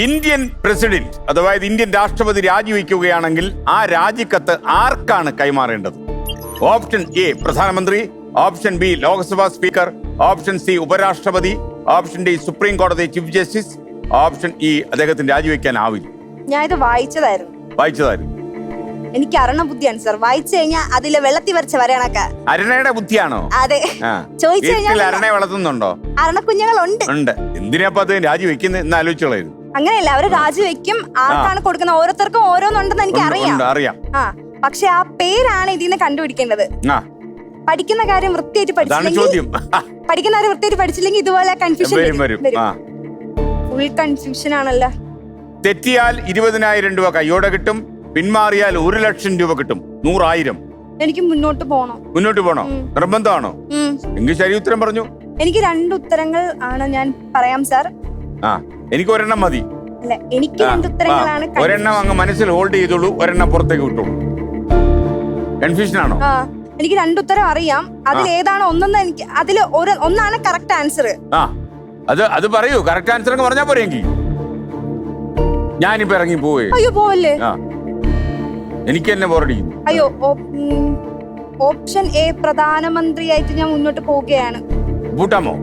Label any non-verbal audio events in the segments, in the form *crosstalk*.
Indian president അഥവാ Indian രാഷ്ട്രപതി രാജിവെക്കുകയാണെങ്കിൽ ആ രാജിക്കത്ത് ആർക്കാണ് കൈമാറേണ്ടത്? ഓപ്ഷൻ എ പ്രധാനമന്ത്രി. Option B Lok Sabha speaker. Option C ഉപരാഷ്ട്രപതി. ഓപ്ഷൻ ഡി സുപ്രീം കോടതി ചീഫ് ജസ്റ്റിസ്. ഓപ്ഷൻ ഇ അദ്ദേഹത്തിന് രാജിവെക്കാൻ ആവില്ല ഞാൻ ഇത് വായിച്ചതായിരുന്നു. വായിച്ചതായിരുന്നു. എനിക്ക് അരണ ബുദ്ധിയാണ് സർ വായിച്ചു കഴിഞ്ഞാൽ അതിലെ വെള്ളത്തി വരച്ച വരണക്ക അരണയുടെ ബുദ്ധിയാണോ? അതെ. ചോദിച്ചു കഴിഞ്ഞാൽ അരണയെ വളർത്തുന്നുണ്ടോ? അരണക്കുഞ്ഞുങ്ങളുണ്ട്. ഉണ്ട്. എന്തിനാ അപ്പൊ അത് രാജിവെക്കുന്നത് എന്ന് ആലോചിച്ചോളായിരുന്നു അങ്ങനെയല്ല അവർ രാജിവെക്കും ആർക്കാണ് കൊടുക്കുന്നത്? ഓരോരുത്തർക്കും ഓരോന്നുണ്ടെന്ന് എനിക്ക് അറിയാം. അറിയാം. ആ പക്ഷെ ആ പേരാണ് ഇതിൽ നിന്ന് കണ്ടുപിടിക്കേണ്ടത്. പഠിക്കുന്ന കാര്യം വൃത്തിയായിട്ട് പഠിച്ചില്ലെങ്കിൽ *laughs* പഠിക്കുന്ന കാര്യം വൃത്തിയായിട്ട് പഠിച്ചില്ലെങ്കിൽ ഇതുപോലെ കൺഫ്യൂഷൻ ഫുൾ കൺഫ്യൂഷൻ ആണല്ലോ. തെറ്റിയാൽ ഇരുപതിനായിരം രൂപ കയ്യോടെ കിട്ടും. പിന്മാറിയാൽ ഒരു ലക്ഷം രൂപ കിട്ടും. നൂറായിരം. എനിക്ക് മുന്നോട്ട് പോണോ. മുന്നോട്ട് പോണോ. നിർബന്ധമാണോ. എങ്കിൽ ശരി ഉത്തരം പറഞ്ഞു. എനിക്ക് രണ്ട് ഉത്തരങ്ങൾ ആണ് ഞാൻ പറയാം സാർ ആ. എനിക്ക് ഒരെണ്ണം മതി എനിക്ക് ഉത്തരങ്ങളാണ് ഒരെണ്ണം അങ്ങ് മനസ്സിൽ ഹോൾഡ് ചെയ്തോളൂ ഒരെണ്ണം പുറത്തേക്ക് വിട്ടോളൂ. കൺഫ്യൂഷൻ ആണോ? എനിക്ക് രണ്ടുത്തരം അറിയാം. അതിൽ ഏതാണ് ഒന്നെന്ന് എനിക്ക് അതിൽ ഒരു ഒന്നാണ് കറക്റ്റ് ആൻസർ ആ അത് അത് പറയൂ കറക്റ്റ് ആൻസർ എന്ന് പറഞ്ഞാ പോരെങ്കിൽ ഞാനിപ്പോ ഇറങ്ങി പോവേ. അയ്യോ പോവല്ലേ? ആ. എനിക്ക് തന്നെ ബോറടിക്കുന്നു അയ്യോ ഓപ്ഷൻ എ പ്രധാനമന്ത്രിയായിട്ട് ഞാൻ മുന്നോട്ട് പോവുകയാണ്. പൂട്ടാമോ?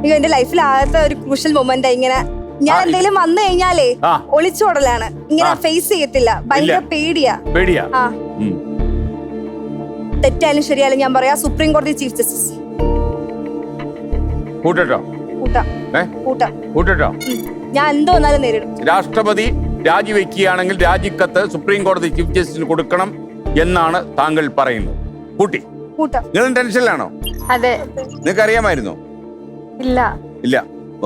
അയ്യോ എന്റെ ലൈഫിൽ ആദ്യത്തെ ഒരു ക്രൂഷ്യൽ മൊമെന്റ് ഇങ്ങനെ ഞാൻ എന്തെങ്കിലും വന്നു കഴിഞ്ഞാലേ ആ. ഒളിച്ചോടലാണ് ഇങ്ങനെ ആ. ഫേസ് ചെയ്യത്തില്ല. ഭയങ്കര ഇല്ല. പേടിയാ. പേടിയാ? ആ. ഉം. തെറ്റായാലും ശരിയായാലും ഞാൻ പറയാ സുപ്രീം കോടതി ചീഫ് ജസ്റ്റിസ്. കൂട്ടട്ടോ? കൂട്ടാം. ഏ? കൂട്ടാം. കൂട്ടട്ടോ? ഉം. ഞാൻ എന്തോ വന്നാലും നേരിടും. രാഷ്ട്രപതി രാജിവെക്കുകയാണെങ്കിൽ രാജിക്കത്ത് സുപ്രീം കോടതി ചീഫ് ജസ്റ്റിസിന് കൊടുക്കണം എന്നാണ് താങ്കൾ പറയുന്നത്. കൂട്ടി. കൂട്ടാം. നിങ്ങൾ ടെൻഷനിലാണോ അതെ. നിങ്ങൾക്ക് അറിയാമായിരുന്നോ ഇല്ല. ഇല്ല.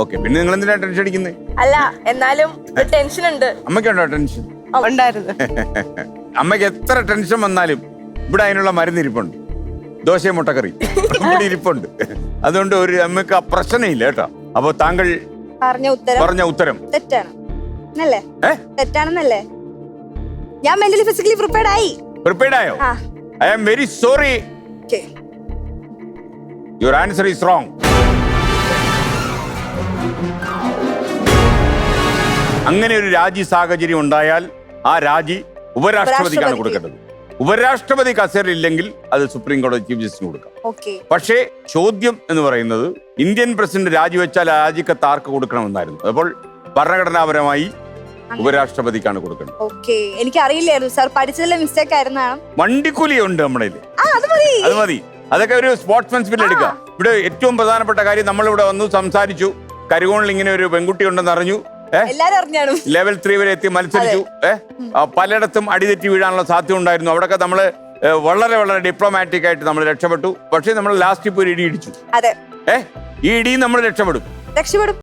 ഓക്കെ പിന്നെ നിങ്ങൾ എന്തിനാ ടെൻഷൻ അടിക്കുന്നത് അല്ല എന്നാലും ടെൻഷൻ ഉണ്ട്. അമ്മയ്ക്കുണ്ടോ ടെൻഷൻ ഉണ്ടായിരുന്നു. *laughs* അമ്മയ്ക്ക് എത്ര ടെൻഷൻ വന്നാലും ഇവിടെ അതിനുള്ള മരുന്ന് ഇരിപ്പുണ്ട്. ദോശയും മുട്ടക്കറി. കൂടി ഇരിപ്പുണ്ട്. അതുകൊണ്ട് ഒരു അമ്മയ്ക്ക് ആ പ്രശ്നമില്ല കേട്ടോ. അപ്പൊ താങ്കൾ പറഞ്ഞ ഉത്തരം പറഞ്ഞ ഉത്തരം. തെറ്റാണ്. തെറ്റാണെന്നല്ലേ? ഞാൻ മെന്റലി ഫിസിക്കലി പ്രിപ്പയർഡ് ആയി. പ്രിപ്പയർഡ് ആയോ? ആ. I am very sorry your answer is wrong അങ്ങനെ ഒരു രാജി സാഹചര്യം ഉണ്ടായാൽ ആ രാജി ഉപരാഷ്ട്രപതിക്കാണ് കൊടുക്കേണ്ടത്. ഉപരാഷ്ട്രപതി കസേര ഇല്ലെങ്കിൽ അത് സുപ്രീം കോടതി ചീഫ് ജസ്റ്റിന് കൊടുക്കാം. പക്ഷേ ചോദ്യം എന്ന് പറയുന്നത് ഇന്ത്യൻ പ്രസിഡന്റ് രാജിവെച്ചാൽ ആ രാജിക്കത്ത് ആർക്ക് കൊടുക്കണമെന്നായിരുന്നു. അപ്പോൾ ഭരണഘടനാപരമായി ഉപരാഷ്ട്രപതിക്കാണ് കൊടുക്കുന്നത് ഓക്കെ. എനിക്ക് അറിയില്ലായിരുന്നു സാർ പഠിച്ചതിലെ മിസ്റ്റേക്ക് ആയിരുന്നാണ് വണ്ടിക്കൂലി ഉണ്ട് നമ്മുടെ അത് മതി. അതൊക്കെ ഒരു സ്പോർട്സ്മാൻ സ്പിരിറ്റ് എടുക്കുക. ഇവിടെ ഏറ്റവും പ്രധാനപ്പെട്ട കാര്യം നമ്മൾ ഇവിടെ വന്നു സംസാരിച്ചു. കരുകോണിൽ ഇങ്ങനെ ഒരു പെൺകുട്ടി ഉണ്ടെന്ന് അറിഞ്ഞു. ലെവൽ ത്രീ വരെ എത്തി മത്സരിച്ചു. ഏഹ് പലയിടത്തും അടിതെറ്റി വീഴാനുള്ള സാധ്യത ഉണ്ടായിരുന്നു. അവിടെയൊക്കെ നമ്മൾ വളരെ വളരെ ഡിപ്ലോമാറ്റിക് ആയിട്ട് നമ്മൾ രക്ഷപ്പെട്ടു. പക്ഷേ നമ്മൾ ലാസ്റ്റ് ഇപ്പോൾ ഒരു ഇടി ഇടിച്ചു. ഏഹ് ഈ ഇടിയും നമ്മൾ രക്ഷപ്പെടും. രക്ഷപ്പെടും.